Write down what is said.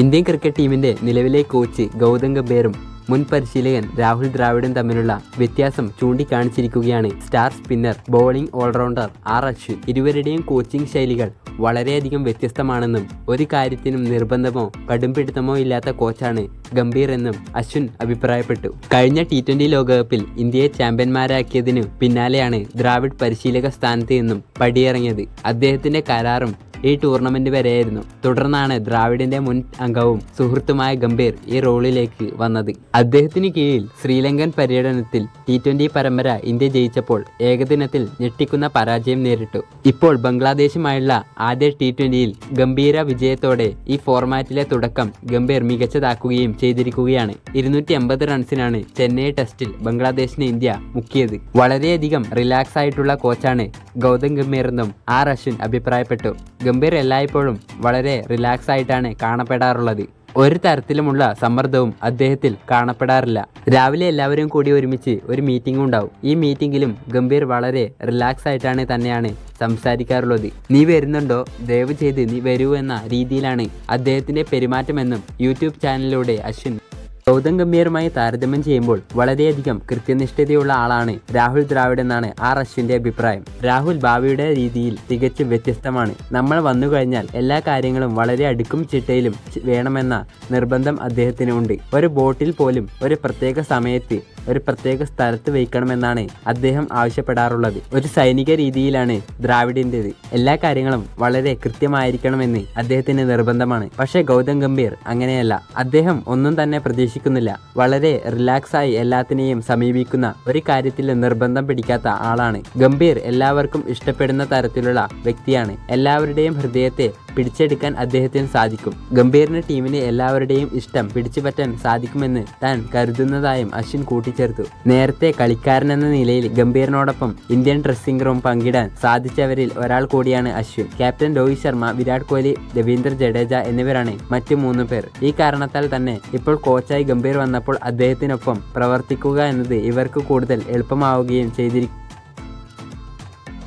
Indian cricket ടീമിന്റെ നിലവിലെ coach Gautam ഗംഭീറും മുൻ പരിശീലകൻ രാഹുൽ ദ്രാവിഡും തമ്മിലുള്ള വ്യത്യാസം ചൂണ്ടിക്കാണിച്ചിരിക്കുകയാണ് star spinner bowling allrounder R Ashwin. ഇരുവരുടെയും കോച്ചിംഗ് ശൈലികൾ വളരെയധികം വ്യത്യസ്തമാണെന്നും ഒരു കാര്യത്തിനും നിർബന്ധമോ കടുംപിടുത്തമോ ഇല്ലാത്ത കോച്ചാണ് ഗംഭീർ എന്നും അശ്വിൻ അഭിപ്രായപ്പെട്ടു. കഴിഞ്ഞ ടി ട്വന്റി ലോകകപ്പിൽ ഇന്ത്യയെ ചാമ്പ്യന്മാരാക്കിയതിനു പിന്നാലെയാണ് ദ്രാവിഡ് പരിശീലക സ്ഥാനത്ത് നിന്നും പടിയിറങ്ങിയത്. അദ്ദേഹത്തിന്റെ കരാറും ഈ ടൂർണമെന്റ് വരെയായിരുന്നു. തുടർന്നാണ് ദ്രാവിഡിന്റെ മുൻ അംഗവും സുഹൃത്തുമായ ഗംഭീർ ഈ റോളിലേക്ക് വന്നത്. അദ്ദേഹത്തിന് കീഴിൽ ശ്രീലങ്കൻ പര്യടനത്തിൽ ടി ട്വന്റി പരമ്പര ഇന്ത്യ ജയിച്ചപ്പോൾ ഏകദിനത്തിൽ ഞെട്ടിക്കുന്ന പരാജയം നേരിട്ടു. ഇപ്പോൾ ബംഗ്ലാദേശുമായുള്ള ആദ്യ ടി ട്വന്റിയിൽ ഗംഭീര വിജയത്തോടെ ഈ ഫോർമാറ്റിലെ തുടക്കം ഗംഭീർ മികച്ചതാക്കുകയും ചെയ്തിരിക്കുകയാണ്. ഇരുന്നൂറ്റി അമ്പത് റൺസിനാണ് ചെന്നൈ ടെസ്റ്റിൽ ബംഗ്ലാദേശിന് ഇന്ത്യ മുക്കിയത്. വളരെയധികം റിലാക്സ് ആയിട്ടുള്ള കോച്ചാണ് ഗൗതം ഗംഭീർ എന്നും ആർ അശ്വിൻ അഭിപ്രായപ്പെട്ടു. ഗംഭീർ എല്ലായ്പ്പോഴും വളരെ റിലാക്സ് ആയിട്ടാണ് കാണപ്പെടാറുള്ളത്. ഒരു തരത്തിലുമുള്ള സമ്മർദ്ദവും അദ്ദേഹത്തിൽ കാണപ്പെടാറില്ല. രാവിലെ എല്ലാവരും കൂടി ഒരുമിച്ച് ഒരു മീറ്റിംഗ് ഉണ്ടാവും. ഈ മീറ്റിംഗിലും ഗംഭീർ വളരെ റിലാക്സ് ആയിട്ടാണ് തന്നെയാണ് സംസാരിക്കാറുള്ളത്. നീ വരുന്നുണ്ടോ? ദയവ് ചെയ്ത് നീ വരൂ എന്ന രീതിയിലാണ് അദ്ദേഹത്തിന്റെ പെരുമാറ്റമെന്നും യൂട്യൂബ് ചാനലിലൂടെ അശ്വിൻ ഗൗതം ഗംഭീറുമായി താരതമ്യം ചെയ്യുമ്പോൾ വളരെയധികം കൃത്യനിഷ്ഠതയുള്ള ആളാണ് രാഹുൽ ദ്രാവിഡ് എന്നാണ് ആർ അശ്വിന്റെ അഭിപ്രായം. രാഹുൽ ഭാവിയുടെ രീതിയിൽ തികച്ചും വ്യത്യസ്തമാണ്. നമ്മൾ വന്നു കഴിഞ്ഞാൽ എല്ലാ കാര്യങ്ങളും വളരെ അടുക്കും ചിട്ടയിലും വേണമെന്ന നിർബന്ധം അദ്ദേഹത്തിന് ഉണ്ട്. ഒരു ബോട്ടിൽ പോലും ഒരു പ്രത്യേക സമയത്ത് ഒരു പ്രത്യേക സ്ഥലത്ത് വയ്ക്കണമെന്നാണ് അദ്ദേഹം ആവശ്യപ്പെടാറുള്ളത്. ഒരു സൈനിക രീതിയിലാണ് ദ്രാവിഡിന്റെത്. എല്ലാ കാര്യങ്ങളും വളരെ കൃത്യമായിരിക്കണമെന്ന് അദ്ദേഹത്തിന് നിർബന്ധമാണ്. പക്ഷേ ഗൗതം ഗംഭീർ അങ്ങനെയല്ല. അദ്ദേഹം ഒന്നും തന്നെ പ്രതീക്ഷിക്കുന്നില്ല. വളരെ റിലാക്സായി എല്ലാത്തിനെയും സമീപിക്കുന്ന ഒരു കാര്യത്തിൽ നിർബന്ധം പിടിക്കാത്ത ആളാണ്. ഗംഭീർ എല്ലാവർക്കും ഇഷ്ടപ്പെടുന്ന തരത്തിലുള്ള വ്യക്തിയാണ്. എല്ലാവരുടെയും ഹൃദയത്തെ പിടിച്ചെടുക്കാൻ അദ്ദേഹത്തിന് സാധിക്കും. ഗംഭീറിന് ടീമിന് എല്ലാവരുടെയും ഇഷ്ടം പിടിച്ചുപറ്റാൻ സാധിക്കുമെന്ന് താൻ കരുതുന്നതായും അശ്വിൻ കൂട്ടിച്ചേർത്തു. നേരത്തെ കളിക്കാരൻ എന്ന നിലയിൽ ഗംഭീറിനോടൊപ്പം ഇന്ത്യൻ ഡ്രസ്സിംഗ് റൂം പങ്കിടാൻ സാധിച്ചവരിൽ ഒരാൾ കൂടിയാണ് അശ്വിൻ. ക്യാപ്റ്റൻ രോഹിത് ശർമ്മ വിരാട് കോഹ്ലി രവീന്ദ്ര ജഡേജ എന്നിവരാണ് മറ്റു മൂന്ന് പേർ. ഈ കാരണത്താൽ തന്നെ ഇപ്പോൾ കോച്ചായി ഗംഭീർ വന്നപ്പോൾ അദ്ദേഹത്തിനൊപ്പം പ്രവർത്തിക്കുക എന്നത് ഇവർക്ക് കൂടുതൽ എളുപ്പമാവുകയും ചെയ്തിരിക്കും